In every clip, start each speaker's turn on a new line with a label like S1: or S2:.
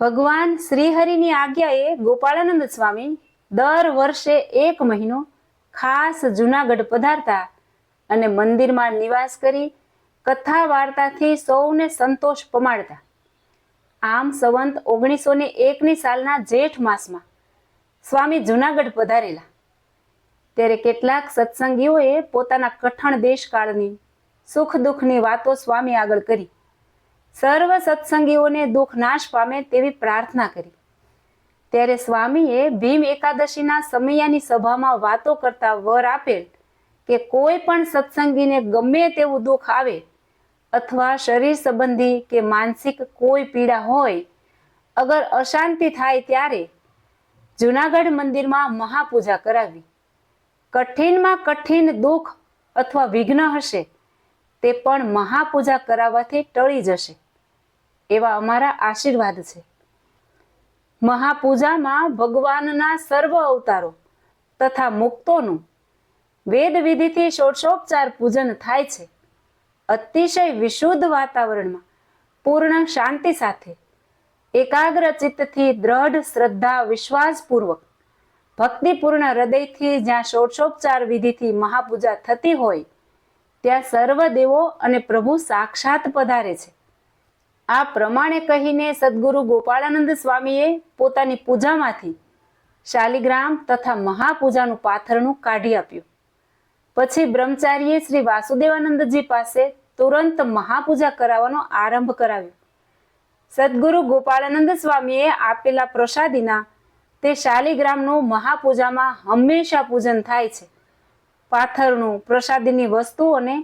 S1: ભગવાન શ્રીહરિની આજ્ઞાએ ગોપાળાનંદ સ્વામી દર વર્ષે એક મહિનો ખાસ જુનાગઢ પધારતા અને મંદિરમાં નિવાસ કરી કથા વાર્તાથી સૌને સંતોષ પમાડતા. આમ સંવંત ઓગણીસો ને એકની સાલના જેઠ માસમાં સ્વામી જુનાગઢ પધારેલા. ત્યારે કેટલાક સત્સંગીઓએ પોતાના કઠણ દેશકાળની સુખ દુઃખની વાતો સ્વામી આગળ કરી. સર્વ સત્સંગીઓને દુઃખ નાશ પામે તેવી પ્રાર્થના કરી. ત્યારે સ્વામીએ ભીમ એકાદશીના સમયાની સભામાં વાતો કરતા વર આપેલ કે કોઈ પણ સત્સંગીને ગમે તેવું દુઃખ આવે અથવા શરીર સંબંધી કે માનસિક કોઈ પીડા હોય, અગર અશાંતિ થાય ત્યારે જુનાગઢ મંદિરમાં મહાપૂજા કરાવી. કઠિનમાં કઠિન દુઃખ અથવા વિઘ્ન હશે તે પણ મહાપૂજા કરાવવાથી ટળી જશે. એવા અમારા આશીર્વાદ છે. મહાપૂજામાં ભગવાનના સર્વ અવતારો તથા મુક્તોનું વેદ વિધિથી ષોડશોપચાર પૂજન થાય છે. અતિશય વિશુદ્ધ વાતાવરણમાં પૂર્ણ શાંતિ સાથે, એકાગ્ર ચિત્તથી દ્રઢ શ્રદ્ધા વિશ્વાસપૂર્વક, ભક્તિપૂર્ણ હૃદયથી જ્યાં ષોડશોપચાર વિધિથી મહાપૂજા થતી હોય, ત્યાં સર્વ દેવો અને પ્રભુ સાક્ષાત પધારે છે. આ પ્રમાણે કહીને સદગુરુ ગોપાળાનંદ સ્વામીએ પોતાની પૂજામાંથી શાલિગ્રામ તથા મહાપૂજાનું પાથરણું કાઢી આપ્યું. પછી બ્રહ્મચારીએ શ્રી વાસુદેવાનંદજી પાસે તુરંત મહાપૂજા કરાવવાનો આરંભ કરાવ્યો. સદગુરુ ગોપાળાનંદ સ્વામીએ આપેલા પ્રસાદીના તે શાલિગ્રામનું મહાપૂજામાં હંમેશા પૂજન થાય છે. પાથરનું પ્રસાદીની વસ્તુઓને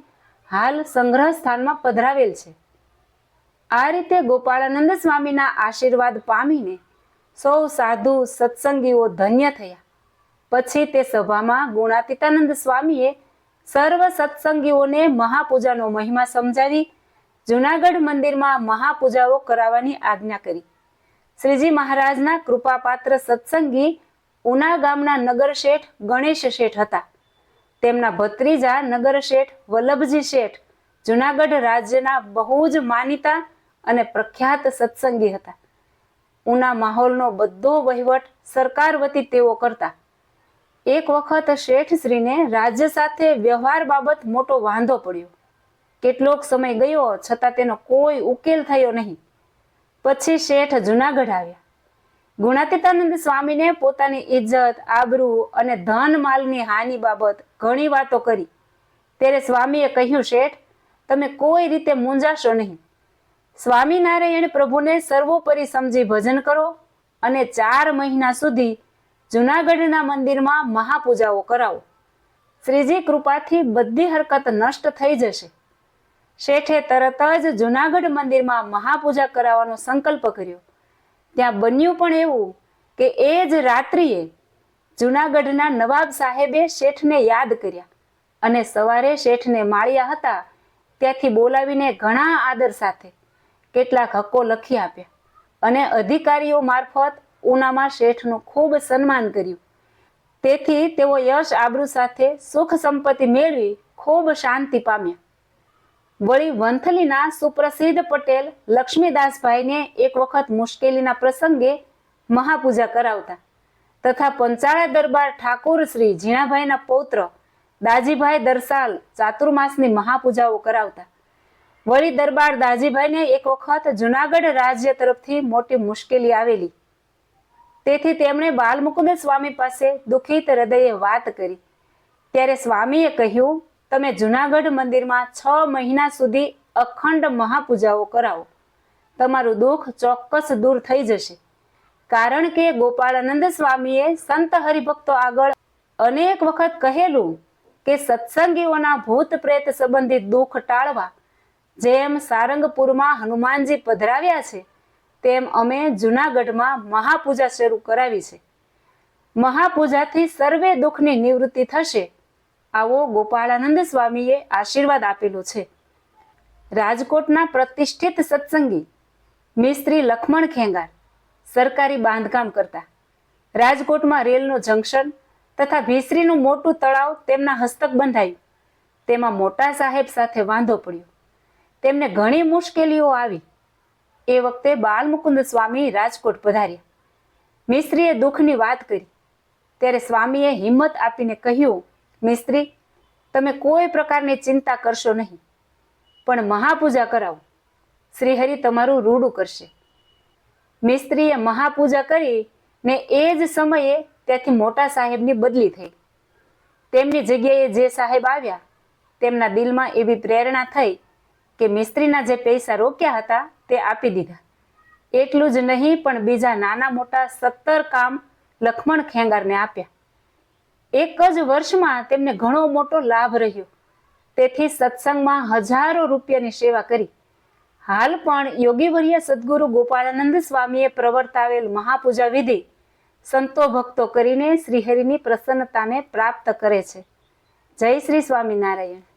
S1: હાલ સંગ્રહ સ્થાનમાં પધરાવેલ છે. આ રીતે ગોપાળાનંદ સ્વામીના આશીર્વાદ પામીને સૌ સાધુ સત્સંગીઓ ધન્ય થયા. પછી તે સભામાં ગુણાતીતાનંદ સ્વામીએ સર્વ સત્સંગીઓને મહાપૂજાનો મહિમા સમજાવી જુનાગઢ મંદિરમાં મહાપૂજાઓ કરાવવાની આજ્ઞા કરી. શ્રીજી મહારાજના કૃપાપાત્ર સત્સંગી ઉના ગામના નગર શેઠ ગણેશ શેઠ હતા. તેમના ભત્રીજા નગર શેઠ વલ્લભજી શેઠ જુનાગઢ રાજ્યના બહુ જ માનીતા અને પ્રખ્યાત સત્સંગી હતા. ઉના માહોલનો બધો વહીવટ સરકાર વતી તેઓ કરતા. એક વખત શેઠશ્રીને રાજ્ય સાથે વ્યવહાર બાબત મોટો વાંધો પડ્યો. કેટલોક સમય ગયો છતાં તેનો કોઈ ઉકેલ થયો નહીં. પછી શેઠ જુનાગઢ આવ્યા. ગુણાતીતાનંદ સ્વામીને પોતાની ઇજ્જત આબરૂ અને ધન માલની હાનિ બાબત ઘણી વાતો કરી. ત્યારે સ્વામીએ કહ્યું, શેઠ, તમે કોઈ રીતે મૂંઝાશો નહીં. સ્વામિનારાયણ પ્રભુને સર્વોપરી સમજી ભજન કરો અને ચાર મહિના સુધી જુનાગઢના મંદિરમાં મહાપૂજાઓ કરાવો. શ્રીજી કૃપાથી બધી હરકત નષ્ટ થઈ જશે. શેઠે તરત જ જુનાગઢ મંદિરમાં મહાપૂજા કરાવવાનો સંકલ્પ કર્યો. ત્યાં બન્યું પણ એવું કે એ જ રાત્રિએ જુનાગઢના નવાબ સાહેબે શેઠને યાદ કર્યા અને સવારે શેઠને માળ્યા હતા. ત્યાંથી બોલાવીને ઘણા આદર સાથે કેટલાક હક્કો લખી આપ્યા. અને અધિકારીઓ મારફત ઉનામાં શેઠનું ખૂબ સન્માન કર્યું. તેથી તેઓ યશ આબરૂ સાથે સુખ સંપત્તિ મેળવી ખૂબ શાંતિ પામ્યા. વળી વંથલીના સુપ્રસિદ્ધ પટેલ લક્ષ્મીદાસભાઈને એક વખત મુશ્કેલીના પ્રસંગે મહાપૂજા કરાવતા. તથા પંચાળા દરબાર ઠાકોર શ્રી ઝીણાભાઈના પૌત્ર દાજીભાઈ દરસાલ ચાતુર્માસની મહાપૂજાઓ કરાવતા. વળી દરબાર દાજીભાઈને એક વખત જુનાગઢ રાજ્ય તરફથી મોટી મુશ્કેલી આવેલી. તેથી તેમણે બાલમુકુંદ સ્વામી પાસે દુઃખિત હૃદયે વાત કરી. ત્યારે સ્વામીએ કહ્યું, તમે જુનાગઢ મંદિરમાં છ મહિના સુધી અખંડ મહાપૂજાઓ કરાવો. તમારું દુઃખ ચોક્કસ દૂર થઈ જશે. કારણ કે ગોપાળાનંદ સ્વામીએ સંત હરિભક્તો આગળ અનેક વખત કહેલું કે સત્સંગીઓના ભૂત પ્રેત સંબંધિત દુઃખ ટાળવા જેમ સારંગપુરમાં હનુમાનજી પધરાવ્યા છે, તેમ અમે જુનાગઢમાં મહાપૂજા શરૂ કરાવી છે. મહાપૂજાથી સર્વે દુઃખની નિવૃત્તિ થશે, આવો ગોપાળાનંદ સ્વામીએ આશીર્વાદ આપેલો છે. રાજકોટના પ્રતિષ્ઠિત સત્સંગી મિસ્ત્રી લખમણ ખેંગાર સરકારી બાંધકામ કરતા. રાજકોટમાં રેલનું જંકશન તથા ભીસરીનું મોટું તળાવ તેમના હસ્તક બંધાયું. તેમાં મોટા સાહેબ સાથે વાંધો પડ્યો. તેમને ઘણી મુશ્કેલીઓ આવી. એ વખતે બાલમુકુંદ સ્વામી રાજકોટ પધાર્યા. મિસ્ત્રીએ દુઃખની વાત કરી. ત્યારે સ્વામીએ હિંમત આપીને કહ્યું, મિસ્ત્રી, તમે કોઈ પ્રકારની ચિંતા કરશો નહીં, પણ મહાપૂજા કરાવો. શ્રીહરિ તમારું રૂડું કરશે. મિસ્ત્રીએ મહાપૂજા કરી ને એ જ સમયે ત્યાંથી મોટા સાહેબની બદલી થઈ. તેમની જગ્યાએ જે સાહેબ આવ્યા, તેમના દિલમાં એવી પ્રેરણા થઈ કે મિસ્ત્રીના જે પૈસા રોક્યા હતા તે આપી દીધા. એટલું જ નહીં, પણ બીજા નાના મોટા સત્તર કામ લખમણ ખેંગારને આપ્યા. એક જ વર્ષમાં તેમને ઘણો મોટો લાભ રહ્યો. તેથી સત્સંગમાં હજારો રૂપિયાની સેવા કરી. હાલ પણ યોગીવર્ય સદગુરુ ગોપાળાનંદ સ્વામીએ પ્રવર્તાવેલ મહાપૂજા વિધિ સંતો ભક્તો કરીને શ્રીહરિની પ્રસન્નતાને પ્રાપ્ત કરે છે. જય શ્રી સ્વામિનારાયણ.